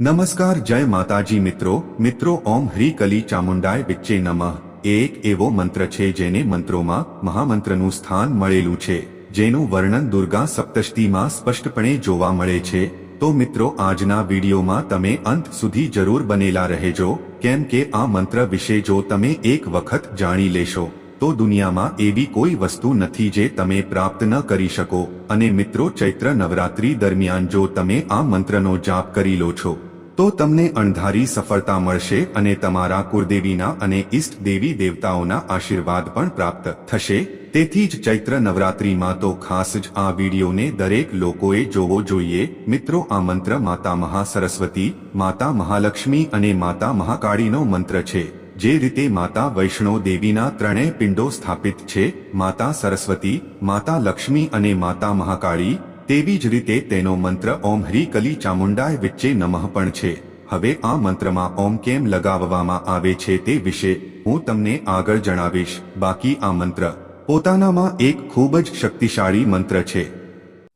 નમસ્કાર, જય માતાજી મિત્રો. મિત્રો, ઓમ હ્રી કલી ચામુંડાય વિચ્ચે નમઃ. એક એવો મંત્ર છે જેને મંત્રોમાં, મહામંત્રનું સ્થાન મળેલું છે, જેનું વર્ણન દુર્ગા સપ્તષ્ટીમાં સ્પષ્ટપણે જોવા મળે છે. તો મિત્રો, આજના વિડીયોમાં તમે અંત સુધી જરૂર બનેલા રહેજો. કેમ કે આ મંત્ર વિશે જો તમે એક વખત જાણી લેશો, તો દુનિયામાં એવી કોઈ વસ્તુ નથી જે તમે પ્રાપ્ત ન કરી શકો. અને મિત્રો, ચૈત્ર નવરાત્રી દરમિયાન જો તમે આ મંત્રનો જાપ કરી લો છો તો તમને અણધારી સફળતા મળશે અને તમારા કુળદેવીના અને ઈષ્ટ દેવી દેવતાઓના આશીર્વાદ પણ પ્રાપ્ત થશે. તેથી જ ચૈત્ર નવરાત્રીમાં તો ખાસ જ આ વિડીયોને દરેક લોકોએ જોવો જોઈએ. મિત્રો, આ મંત્ર માતા મહાસરસ્વતી, માતા મહાલક્ષ્મી અને માતા મહાકાળીનો મંત્ર છે. જે રીતે માતા વૈષ્ણો દેવીના ત્રણેય પિંડો સ્થાપિત છે. માતા સરસ્વતી, માતા લક્ષ્મી અને માતા મહાકાળી તેવી જ રીતે તેનો મંત્ર ઓમ હરી કલી ચામુંડાય વિચ્ચે નમઃ પણ છે. હવે આ મંત્રમાં ઓમ કેમ લગાવવામાં આવે છે તે વિશે હું તમને આગળ જણાવીશ. બાકી આ મંત્ર પોતાનામાં એક ખૂબ જ શક્તિશાળી મંત્ર છે.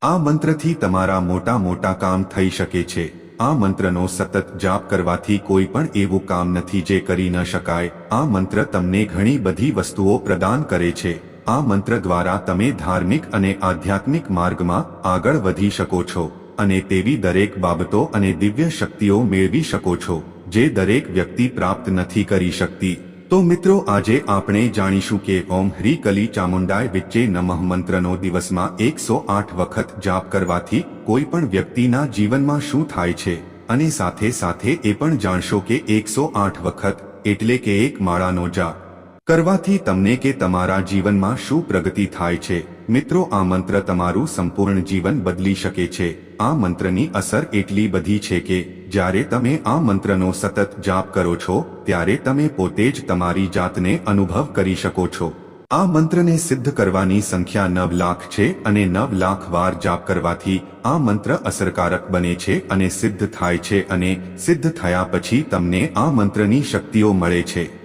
આ મંત્રથી તમારા મોટા મોટા કામ થઈ શકે છે. આ મંત્રનો સતત જાપ કરવાથી કોઈ પણ એવું કામ નથી જે કરી ન શકાય. આ મંત્ર તમને ઘણી બધી વસ્તુઓ પ્રદાન કરે છે. આ મંત્ર દ્વારા તમે ધાર્મિક અને આધ્યાત્મિક માર્ગમાં આગળ વધી શકો છો અને તેવી દરેક બાબતો અને દિવ્ય શક્તિઓ મેળવી શકો છો, જે દરેક વ્યક્તિ પ્રાપ્ત નથી કરી શકતી. તો મિત્રો, આજે આપણે જાણીશું કે ઓમ હ્રી કલી ચામુંડાય વિચ્ચે નમઃ મંત્રનો દિવસમાં એકસો આઠ વખત જાપ કરવાથી કોઈ પણ વ્યક્તિના જીવનમાં શું થાય છે? અને સાથે સાથે એ પણ જાણશો કે એકસો આઠ વખત એટલે કે એક માળાનો જાપ. કરવાથી તમને કે તમારા જીવનમાં શું પ્રગતિ થાય છે. મિત્રો, આ મંત્ર તમારું સંપૂર્ણ જીવન બદલી શકે છે. આ મંત્રની અસર એટલી બધી છે કે, જ્યારે તમે આ મંત્રનો સતત જાપ કરો છો, ત્યારે તમે પોતે જ તમારી જાતને અનુભવ કરી શકો છો. આ મંત્રને સિદ્ધ કરવાની સંખ્યા નવ લાખ છે અને નવ લાખ વાર જાપ કરવાથી આ મંત્ર અસરકારક બને છે અને સિદ્ધ થાય છે અને સિદ્ધ થયા પછી તમને આ મંત્રની શક્તિઓ મળે છે.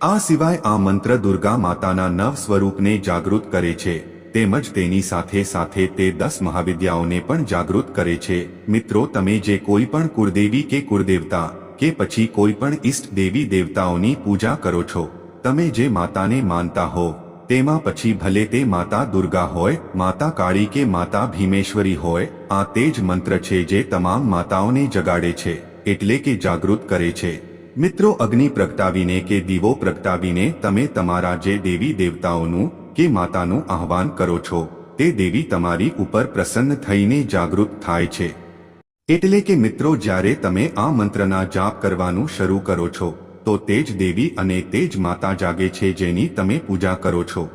આ સિવાય આ મંત્ર દુર્ગા માતાના નવ સ્વરૂપને જાગૃત કરે છે, તેમજ તેની સાથે સાથે તે દસ મહાવિદ્યાઓને પણ જાગૃત કરે છે. મિત્રો, તમે જે કોઈ પણ કુળદેવી કે કુળદેવતા કે પછી કોઈ પણ ઈષ્ટ દેવી દેવતાઓની પૂજા કરો છો, તમે જે માતાને માનતા હો, તેમાં પછી ભલે તે માતા દુર્ગા હોય, માતા કાળી કે માતા ભીમેશ્વરી હોય, આ તે જ મંત્ર છે જે તમામ માતાઓને જગાડે છે, એટલે કે જાગૃત કરે છે. મિત્રો અગ્નિ પ્રગટાવીને કે દીવો પ્રગટાવીને તમે તમારા જે દેવી દેવતાઓનું કે માતાનું આહવાન કરો છો, તે દેવી તમારી ઉપર પ્રસન્ન થઈને જાગૃત થાય છે. એટલે કે મિત્રો જ્યારે તમે આ મંત્રના જાપ કરવાનું શરૂ કરો છો, તો તે જ દેવી અને તે જ માતા જાગે છે જેની તમે પૂજા કરો છો.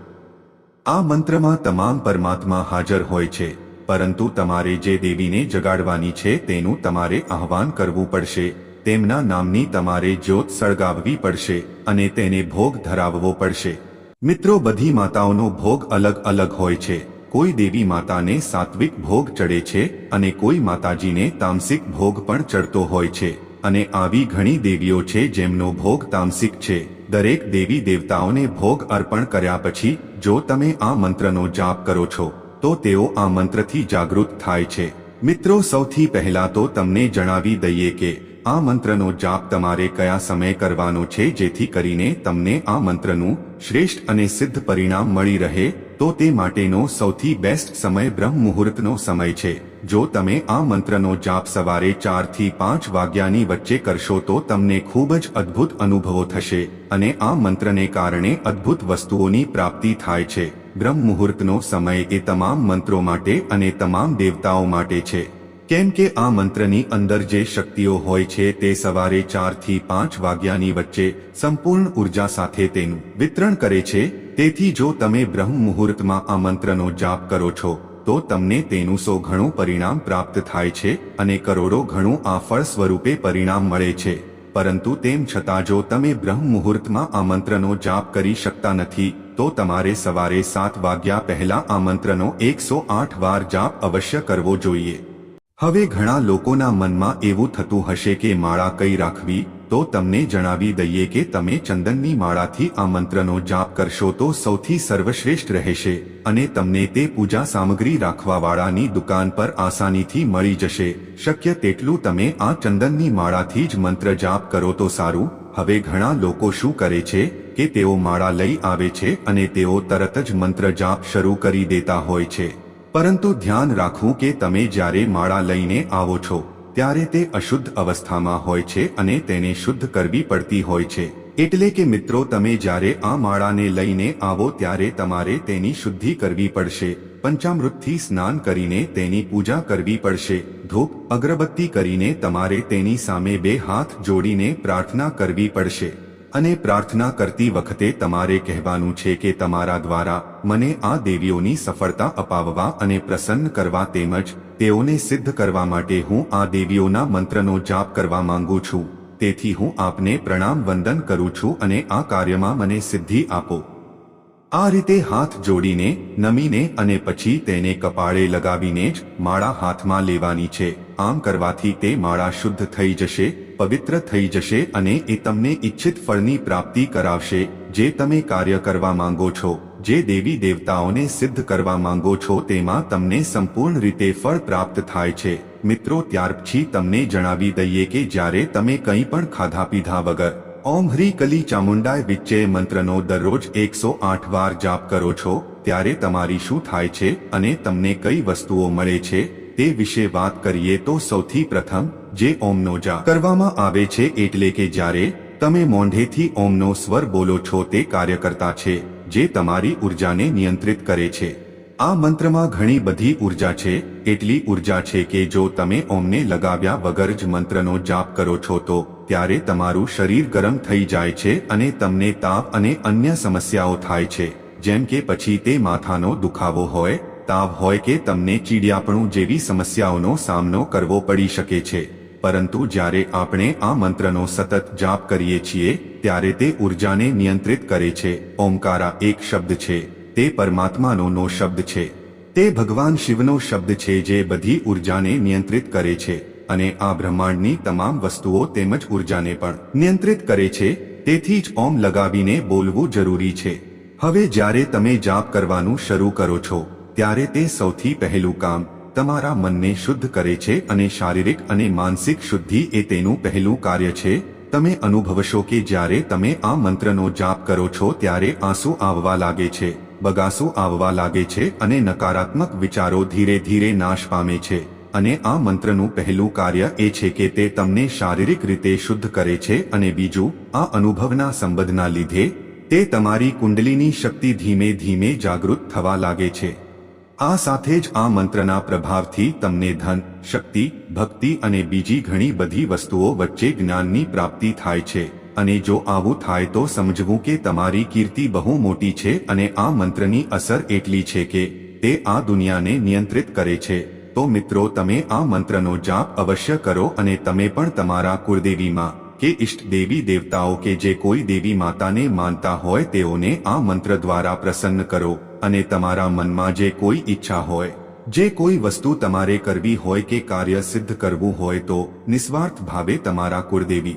આ મંત્રમાં તમામ પરમાત્મા હાજર હોય છે, પરંતુ તમારે જે દેવીને જગાડવાની છે તેનું તમારે આહવાન કરવું પડશે. તેમના નામની તમારે જ્યોત સળગાવવી પડશે અને તેને ભોગ ધરાવવો પડશે. મિત્રો, બધી માતાઓનો ભોગ અલગ અલગ હોય છે. કોઈ દેવી માતાને સાત્વિક ભોગ ચડે છે અને કોઈ માતાજીને તામસિક ભોગ પણ ચડતો હોય છે. અને આવી ઘણી દેવીઓ છે જેમનો ભોગ તામસિક છે. દરેક દેવી દેવતાઓને ભોગ અર્પણ કર્યા પછી, જો તમે આ મંત્રનો જાપ કરો છો, તો તેઓ આ મંત્રથી જાગૃત થાય છે. મિત્રો, સૌથી પહેલા તો તમને જણાવી દઈએ કે આ મંત્રનો જાપ તમારે કયા સમયે કરવાનો છે જેથી કરીને તમને આ મંત્રનું શ્રેષ્ઠ અને સિદ્ધ પરિણામ મળી રહે, તો તે માટેનો સૌથી બેસ્ટ સમય બ્રહ્મ મુહૂર્તનો સમય છે. જો તમે આ મંત્રનો જાપ સવારે ચારથી પાંચ વાગ્યાની વચ્ચે કરશો તો તમને ખૂબ જ અદ્ભુત અનુભવો થશે અને આ મંત્રને કારણે અદ્ભુત વસ્તુઓની પ્રાપ્તિ થાય છે. બ્રહ્મ મુહૂર્તનો સમય એ તમામ મંત્રો માટે અને તમામ દેવતાઓ માટે છે. કેમ કે આ મંત્રની અંદર જે શક્તિઓ હોય છે તે સવારે ચારથી પાંચ વાગ્યાની વચ્ચે સંપૂર્ણ ઊર્જા સાથે તેનું વિતરણ કરે છે. તેથી જો તમે બ્રહ્મ મુહૂર્તમાં આ મંત્રનો જાપ કરો છો, તો તમને તેનું સો ઘણું પરિણામ પ્રાપ્ત થાય છે અને કરોડો ઘણું આ ફળ સ્વરૂપે પરિણામ મળે છે. પરંતુ તેમ છતાં જો તમે બ્રહ્મ મુહૂર્તમાં આ મંત્રનો જાપ કરી શકતા નથી, તો તમારે સવારે સાત વાગ્યા પહેલા આ મંત્રનો એકસો આઠ વાર જાપ અવશ્ય કરવો જોઈએ. હવે ઘણા લોકોના મનમાં એવું થતું હશે કે માળા કઈ રાખવી, તો તમને જણાવી દઈએ કે તમે ચંદનની માળાથી આ મંત્રનો જાપ કરશો તો સૌથી સર્વશ્રેષ્ઠ રહેશે અને તમને તે પૂજા સામગ્રી રાખવાવાળાની દુકાન પર આસાનીથી મળી જશે. શક્ય તેટલું તમે આ ચંદનની માળાથી જ મંત્ર જાપ કરો તો સારું. હવે ઘણા લોકો શું કરે છે કે તેઓ માળા લઈ આવે છે અને તેઓ તરત જ મંત્ર જાપ શરૂ કરી દેતા હોય છે. પરંતુ ધ્યાન રાખવું કે તમે જ્યારે માળા લઈને આવો છો, ત્યારે તે અશુદ્ધ અવસ્થામાં હોય છે અને તેને શુદ્ધ કરવી પડતી હોય છે. એટલે કે મિત્રો, તમે જ્યારે આ માળાને લઈને આવો ત્યારે તમારે તેની શુદ્ધિ કરવી પડશે. પંચામૃતથી સ્નાન કરીને તેની પૂજા કરવી પડશે. ધૂપ, અગરબત્તી કરીને તમારે તેની સામે બે હાથ જોડીને પ્રાર્થના કરવી પડશે. અને પ્રાર્થના કરતી વખતે તમારે કહેવાનું છે કે તમારા દ્વારા મને આ દેવીઓની સફળતા અપાવવા અને પ્રસન્ન કરવા તેમજ તેઓને સિદ્ધ કરવા માટે હું આ દેવીઓના મંત્રનો જાપ કરવા માંગુ છું. તેથી હું આપને પ્રણામ વંદન કરું છું અને આ કાર્યમાં મને સિદ્ધિ આપો. આ રીતે હાથ જોડીને, નમીને અને પછી તેને કપાળે લગાવીને જ માળા હાથમાં લેવાની છે. આમ કરવાથી તે માળા શુદ્ધ થઈ જશે પવિત્ર થઈ જશે અને એ તમને ઈચ્છિત ફળની પ્રાપ્તિ કરાવશે, જે તમે કાર્ય કરવા માંગો છો, જે દેવી દેવતાઓને સિદ્ધ કરવા માંગો છો તેમાં તમને સંપૂર્ણ રીતે ફળ પ્રાપ્ત થાય છે. મિત્રો ત્યાર પછી તમને જણાવી દઈએ કે જ્યારે તમે કંઈ પણ ખાધા પીધા વગર, ઓમ હ્રી કલી ચામુંડાય વિચ્ચે મંત્રનો દરરોજ એકસો આઠ વાર જાપ કરો છો, ત્યારે તમારી શું થાય છે અને તમને કઈ વસ્તુઓ મળે છે, તે વિશે વાત કરીએ તો સૌથી પ્રથમ જે ઓમનો જાપ કરવામાં આવે છે એટલે કે જ્યારે તમે મોંઢેથી ઓમનો સ્વર બોલો છો તે કાર્યકર્તા છે, જે તમારી ઉર્જાને નિયંત્રિત કરે છે. આ મંત્રમાં ઘણી બધી ઊર્જા છે, એટલી ઊર્જા છે કે જો તમે ઓમને લગાવ્યા વગર જ મંત્રનો જાપ કરો છો તો ત્યારે તમારું શરીર ગરમ થઈ જાય છે અને તમને તાવ અને અન્ય સમસ્યાઓ થાય છે. જેમ કે પછી તે માથાનો દુખાવો હોય, તાવ હોય કે તમને ચીડિયાપણું જેવી સમસ્યાઓનો સામનો કરવો પડી શકે છે. પરંતુ જ્યારે આપણે આ મંત્રનો સતત જાપ કરીએ છીએ, ત્યારે તે ઉર્જાને નિયંત્રિત કરે છે. ઓમકારા એક શબ્દ છે. તે પરમાત્માનો નો શબ્દ છે. તે ભગવાન શિવનો શબ્દ છે જે બધી ઉર્જાને નિયંત્રિત કરે છે અને આ બ્રહ્માંડની તમામ વસ્તુઓ તેમજ ઉર્જાને પણ નિયંત્રિત કરે છે. તેથી જ ઓમ લગાવીને બોલવું જરૂરી છે. હવે જ્યારે તમે જાપ કરવાનું શરૂ કરો છો, ત્યારે તે સૌથી પહેલું કામ તમારા મનને શુદ્ધ કરે છે અને શારીરિક અને માનસિક શુદ્ધિ એ તેનું પહેલું કાર્ય છે. તમે અનુભવશો કે જ્યારે તમે આ મંત્રનો જાપ કરો છો ત્યારે આંસુ આવવા લાગે છે, બગાસું આવવા લાગે છે અને નકારાત્મક વિચારો ધીરે ધીરે નાશ પામે છે. અને આ મંત્રનું પહેલું કાર્ય એ છે કે તે તમને શારીરિક રીતે શુદ્ધ કરે છે અને બીજું, આ અનુભવના સંબંધના લીધે, તે તમારી કુંડલીની શક્તિ ધીમે ધીમે જાગૃત થવા લાગે છે. આ સાથે જ આ મંત્રના પ્રભાવથી તમને ધન, શક્તિ, ભક્તિ અને બીજી ઘણી બધી વસ્તુઓ વચ્ચે જ્ઞાનની પ્રાપ્તિ થાય છે. અને જો આવું થાય તો સમજવું કે તમારી કીર્તિ બહુ મોટી છે અને આ મંત્રની અસર એટલી છે કે તે આ દુનિયાને નિયંત્રિત કરે છે. તો મિત્રો, તમે આ મંત્રનો જાપ અવશ્ય કરો અને તમે પણ તમારા કુળદેવીમાં કે ઇષ્ટ દેવી દેવતાઓ કે જે કોઈ દેવી માતાને માનતા હોય તેઓને આ મંત્ર દ્વારા પ્રસન્ન કરો. અને તમારા મનમાં જે કોઈ ઈચ્છા હોય, જે કોઈ વસ્તુ તમારે કરવી હોય કે કાર્ય સિદ્ધ કરવું હોય તો નિસ્વાર્થ ભાવે તમારા કુળદેવી,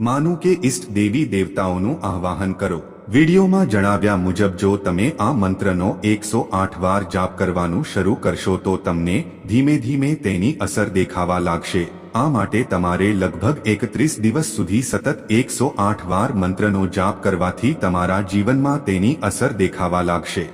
માનું કે ઇષ્ટ દેવી દેવતાઓનું આહ્વાન કરો. વિડીયોમાં જણાવ્યા મુજબ જો તમે આ મંત્રનો એકસો આઠ વાર જાપ કરવાનું શરૂ કરશો તો તમને ધીમે ધીમે તેની અસર દેખાવા લાગશે. આ માટે તમારે લગભગ એકત્રીસ દિવસ સુધી સતત એકસો આઠ વાર મંત્રનો જાપ કરવાથી તમારા જીવનમાં તેની અસર દેખાવા લાગશે.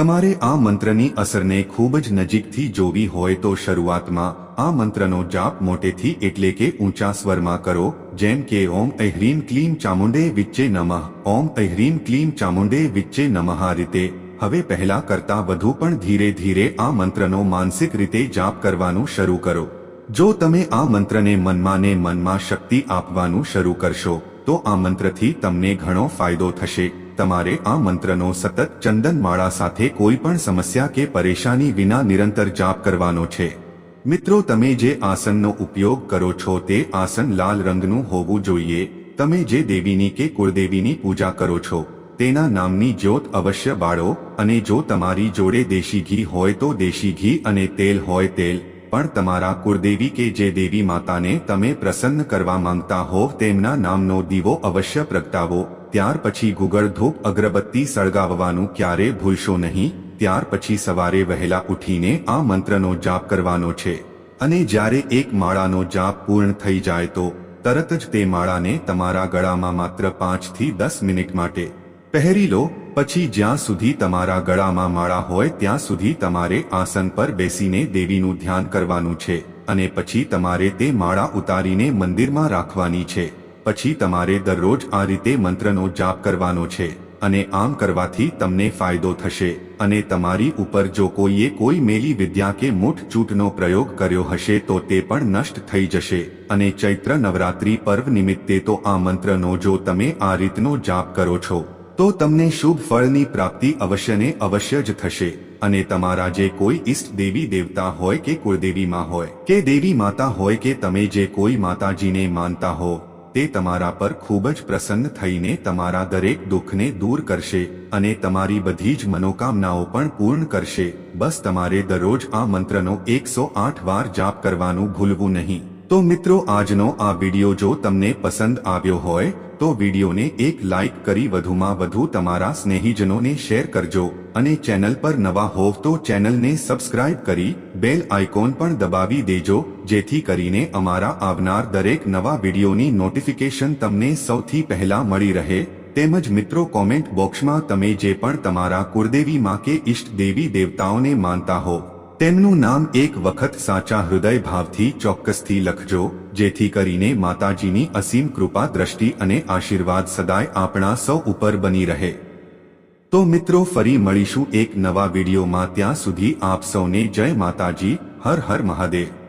તમારે આ મંત્રની અસરને ખૂબ જ નજીકથી જોવી હોય તો શરૂઆતમાં આ મંત્રનો જાપ મોટેથી એટલે કે ઊંચા સ્વરમાં કરો, જેમ કે ઓમ અહ્રીમ ક્લીમ ચામુંડે વિચ્ચે નમઃ, ઓમ અહ્રીમ ક્લીમ ચામુંડે વિચ્ચે નમઃ રીતે. હવે પહેલા કરતા વધુ પણ ધીરે ધીરે આ મંત્રનો માનસિક રીતે જાપ કરવાનું શરૂ કરો. જો તમે આ મંત્રને મનમાં ને મનમાં શક્તિ આપવાનું શરૂ કરશો, તો આ મંત્રથી તમને ઘણો ફાયદો થશે. તમારે આ મંત્રનો સતત ચંદન માળા સાથે કોઈ પણ સમસ્યા કે પરેશાની વિના નિરંતર જાપ કરવાનો છે. મિત્રો, તમે જે આસનનો ઉપયોગ કરો છો તે આસન લાલ રંગનું હોવું જોઈએ. તમે જે દેવીની કે કુળદેવીની પૂજા કરો છો, તેના નામની જ્યોત અવશ્ય બાળો અને જો તમારી જોડે દેશી ઘી હોય તો દેશી ઘી અને તેલ હોય તેલ. પણ તમારા કુળદેવી કે જે દેવી માતાને તમે પ્રસન્ન કરવા માંગતા હોવ તેમના નામનો દીવો અવશ્ય પ્રગટાવો. ત્યાર પછી ગુગળ ધૂપ અગરબત્તી સળગાવવાનું ક્યારે ભૂલશો નહીં? ત્યાર પછી સવારે વહેલા ઉઠીને આ મંત્રનો જાપ કરવાનો છે. અને જ્યારે એક માળાનો જાપ પૂર્ણ થઈ જાય તો તરત જ તે માળાને તમારા ગળામાં માત્ર પાંચથી દસ મિનિટ માટે પહેરી લો. પછી જ્યાં સુધી તમારા ગળામાં માળા હોય ત્યાં સુધી તમારે આસન પર બેસીને દેવીનું ધ્યાન કરવાનું છે. અને પછી તમારે તે માળા ઉતારીને મંદિરમાં રાખવાની છે. પછી તમારે દરરોજ આ રીતે મંત્રનો જાપ કરવાનો છે અને આમ કરવાથી તમને ફાયદો થશે અને તમારી ઉપર જો કોઈએ કોઈ મેલી વિદ્યા કે મૂઠ ચૂંટનો પ્રયોગ કર્યો હશે તો તે પણ નષ્ટ થઈ જશે અને ચૈત્ર નવરાત્રી પર્વ નિમિત્તે તો આ મંત્રનો જો તમે આ રીતનો જાપ કરો છો, તો તમને શુભ ફળની પ્રાપ્તિ અવશ્યને અવશ્ય જ થશે અને તમારા જે કોઈ ઈષ્ટ દેવી દેવતા હોય કે કુળદેવીમાં હોય કે દેવી માતા હોય કે તમે જે કોઈ માતાજીને માનતા હો તે તમારા પર ખૂબ જ પ્રસન્ન થઈને તમારા દરેક દુઃખને દૂર કરશે અને તમારી બધી જ મનોકામનાઓ પણ પૂર્ણ કરશે. બસ તમારે દરરોજ આ મંત્રનો એકસો આઠ વાર જાપ કરવાનું ભૂલવું નહીં. તો મિત્રો, આજનો આ વીડિયો જો તમને પસંદ આવ્યો હોય તો વિડીયોને એક લાઈક કરી વધુમાં વધુ તમારા સ્નેહીજનોને શેર કરજો અને ચેનલ પર નવા હોવ તો ચેનલને સબસ્ક્રાઇબ કરી બેલ આઇકોન પણ દબાવી દેજો, જેથી કરીને અમારા આવનાર દરેક નવા વિડીયોની નોટિફિકેશન તમને સૌથી પહેલા મળી રહે. તેમજ મિત્રો કોમેન્ટ બોક્સમાં તમે જે પણ તમારા કુળદેવીમાં કે ઈષ્ટ દેવી દેવતાઓને માનતા હો, તેમનું નામ એક વખત સાચા હૃદય ભાવથી ચોક્કસથી લખજો. જેથી કરીને માતાજીની અસીમ કૃપા, દ્રષ્ટિ અને આશીર્વાદ સદાય આપણા સૌ ઉપર બની રહે. તો મિત્રો, ફરી મળીશું એક નવા વિડીયોમાં. ત્યાં સુધી આપ સૌને જય માતાજી. હર હર મહાદેવ.